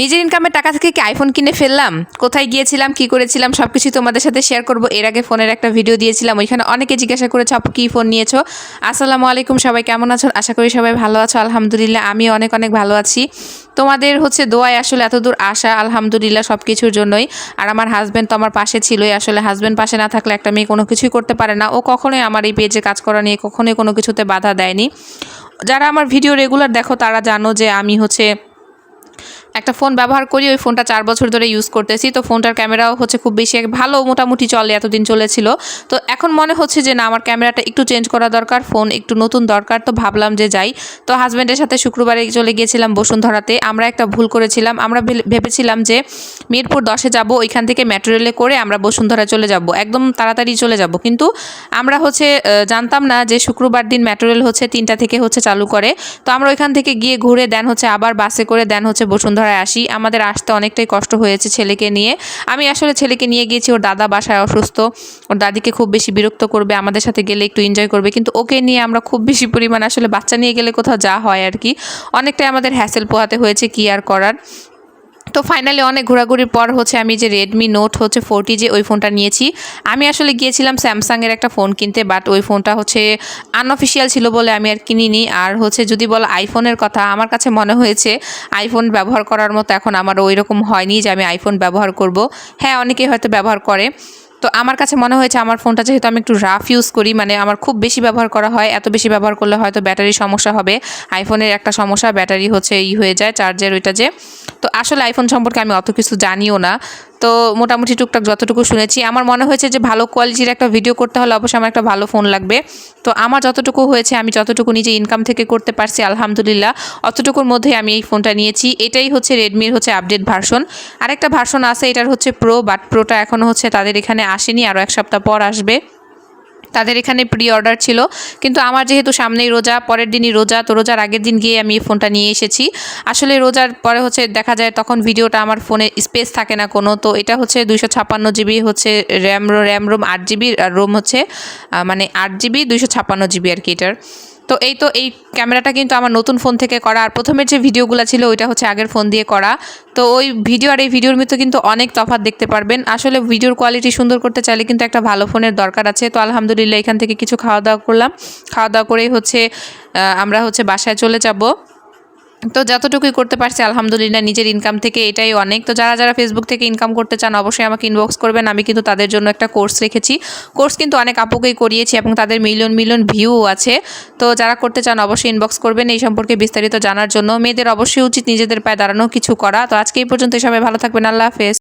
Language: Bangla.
নিজের ইনকামের টাকা থেকে কি আইফোন কিনে ফেললাম? কোথায় গিয়েছিলাম? কি করেছিলাম? সব কিছু তোমাদের সাথে শেয়ার করব। এর আগে ফোনের একটা ভিডিও দিয়েছিলাম, ওইখানে অনেকে জিজ্ঞাসা করেছে, আপু, কী ফোন নিয়েছো? আসসালামু আলাইকুম, সবাই কেমন আছো? আশা করি সবাই ভালো আছো। আলহামদুলিল্লাহ, আমি অনেক অনেক ভালো আছি। তোমাদের হচ্ছে দোয়ায় আসলে এতদূর আসা, আলহামদুলিল্লাহ সব কিছুর জন্যই। আর আমার হাজব্যান্ড তো আমার পাশে ছিলই। আসলে হাজব্যান্ড পাশে না থাকলে একটা মেয়ে কোনো কিছুই করতে পারে না। ও কখনোই আমার এই পেজে কাজ করা নিয়ে কখনোই কোনো কিছুতে বাধা দেয়নি। যারা আমার ভিডিও রেগুলার দেখো, তারা জানো যে আমি হচ্ছে একটা ফোন ব্যবহার করি, ওই ফোনটা চার বছর ধরে ইউজ করতেছি। তো ফোনটার ক্যামেরাও হচ্ছে খুব বেশি ভালো মোটামুটি চলে, এতদিন চলেছিল। তো এখন মনে হচ্ছে যে না, আমার ক্যামেরাটা একটু চেঞ্জ করা দরকার, ফোন একটু নতুন দরকার, তো ভাবলাম যে যাই। তো হাজব্যান্ডের সাথে শুক্রবারে চলে গিয়েছিলাম বসুন্ধরাতে, আমরা একটা ভুল করেছিলাম। আমরা ভেবেছিলাম যে মিরপুর দশে যাব, ওইখান থেকে মেট্রো রেলে করে আমরা বসুন্ধরা চলে যাব, একদম তাড়াতাড়ি চলে যাব। কিন্তু আমরা হচ্ছে জানতাম না যে শুক্রবার দিন মেট্রো রেল হচ্ছে তিনটা থেকে হচ্ছে চালু করে। তো আমরা ওইখান থেকে গিয়ে ঘুরে দেন হচ্ছে আবার বাসে করে দেন হচ্ছে বসুন্ধরায় আসি। আমাদের আসতে অনেকটাই কষ্ট হয়েছে ছেলেকে নিয়ে। আমি আসলে ছেলেকে নিয়ে গিয়েছি, ওর দাদা বাসায় অসুস্থ। ওর দাদিকে খুব বেশি বিরক্ত করবে, আমাদের সাথে গেলে একটু এনজয় করবে। কিন্তু ওকে নিয়ে আমরা খুব বেশি পরিমাণ আসলে বাচ্চা নিয়ে গেলে কোথাও যা হয় আর কি। অনেকটাই আমাদের হ্যাসেল পোহাতে হয়েছে কি আর করার। তো ফাইনালি অনেক ঘোরাঘুরির পর হচ্ছে আমি যে রেডমি নোট হচ্ছে ফোরটি যে ওই ফোনটা নিয়েছি। আমি আসলে গিয়েছিলাম স্যামসাংয়ের একটা ফোন কিনতে বাট ওই ফোনটা হচ্ছে আনঅফিসিয়াল ছিল বলে আমি আর কিনিনি। আর হচ্ছে যদি বলো আইফোনের কথা, আমার কাছে মনে হয়েছে আইফোন ব্যবহার করার মতো এখন আমার ওই রকম হয়নি যে আমি আইফোন ব্যবহার করব। হ্যাঁ অনেকেই হয়তো ব্যবহার করে। তো আমার কাছে মনে হয়েছে আমার ফোনটা যেহেতু আমি একটু রাফ ইউজ করি মানে আমার খুব বেশি ব্যবহার করা হয়, এত বেশি ব্যবহার করলে হয়তো ব্যাটারি সমস্যা হবে। আইফোনের একটা সমস্যা, ব্যাটারি হচ্ছে ই হয়ে যায় চার্জের ওইটা যে। তো আসলে আইফোন সম্পর্কে আমি অত কিছু জানিও না। তো মোটামুটি টুকটাক যতটুকু শুনেছি। আমার মনে হয়েছে যে ভালো কোয়ালিটির একটা ভিডিও করতে হলে অবশ্যই আমার একটা ভালো ফোন লাগবে। তো আমার যতটুকু হয়েছে, আমি যতটুকু নিজে ইনকাম থেকে করতে পারছি, আলহামদুলিল্লাহ, অতটুকুর মধ্যে আমি এই ফোনটা নিয়েছি। এটাই হচ্ছে রেডমির হচ্ছে আপডেট ভার্সন আরেকটা ভার্সন আছে, এটার হচ্ছে প্রো বাট প্রোটা এখনও হচ্ছে তাদের এখানে আসেনি আরও এক সপ্তাহ পর আসবে। তাদের এখানে প্রি অর্ডার ছিল। কিন্তু আমার যেহেতু সামনেই রোজা, পরের দিনই রোজা, তো রোজার আগের দিন গিয়ে আমি এই ফোনটা নিয়ে এসেছি। আসলে রোজার পরে হচ্ছে দেখা যায় তখন ভিডিওটা আমার ফোনে স্পেস থাকে না কোনো। তো এটা হচ্ছে দুইশো ছাপ্পান্ন জিবি হচ্ছে র্যাম র্যাম রোম আট জিবি আর রোম হচ্ছে মানে আট জিবি দুইশো ছাপ্পান্ন জিবি আর কি এটার। তো এই তো এই ক্যামেরাটা কিন্তু আমার নতুন ফোন থেকে করা। আর প্রথমের যে ভিডিওগুলো ছিল, ওইটা হচ্ছে আগের ফোন দিয়ে করা। তো ওই ভিডিও আর এই ভিডিওর মধ্যে কিন্তু অনেক তফাৎ দেখতে পারবেন। আসলে ভিডিওর কোয়ালিটি সুন্দর করতে চাইলে কিন্তু একটা ভালো ফোনের দরকার আছে। তো আলহামদুলিল্লাহ এখান থেকে কিছু খাওয়া দাওয়া করলাম। খাওয়া দাওয়া করেই হচ্ছে আমরা হচ্ছে বাসায় চলে যাব। তো যতটুকুই করতে পারছি, আলহামদুলিল্লাহ নিজের ইনকাম থেকে এটাই অনেক। তো যারা যারা ফেসবুক থেকে ইনকাম করতে চান, অবশ্যই আমাকে ইনবক্স করবেন। আমি কিন্তু তাদের জন্য একটা কোর্স রেখেছি। কোর্স কিন্তু অনেক আপুকেই করিয়েছি এবং তাদের মিলিয়ন মিলিয়ন ভিউ আছে। তো যারা করতে চান, অবশ্যই ইনবক্স করবেন। এই সম্পর্কে বিস্তারিত জানার জন্য। মেয়েদের অবশ্যই উচিত নিজেদের পায়ে দাঁড়ানো, কিছু করা। তো আজকে এই পর্যন্ত সবাই ভালো থাকবেন। আল্লাহ হাফেজ।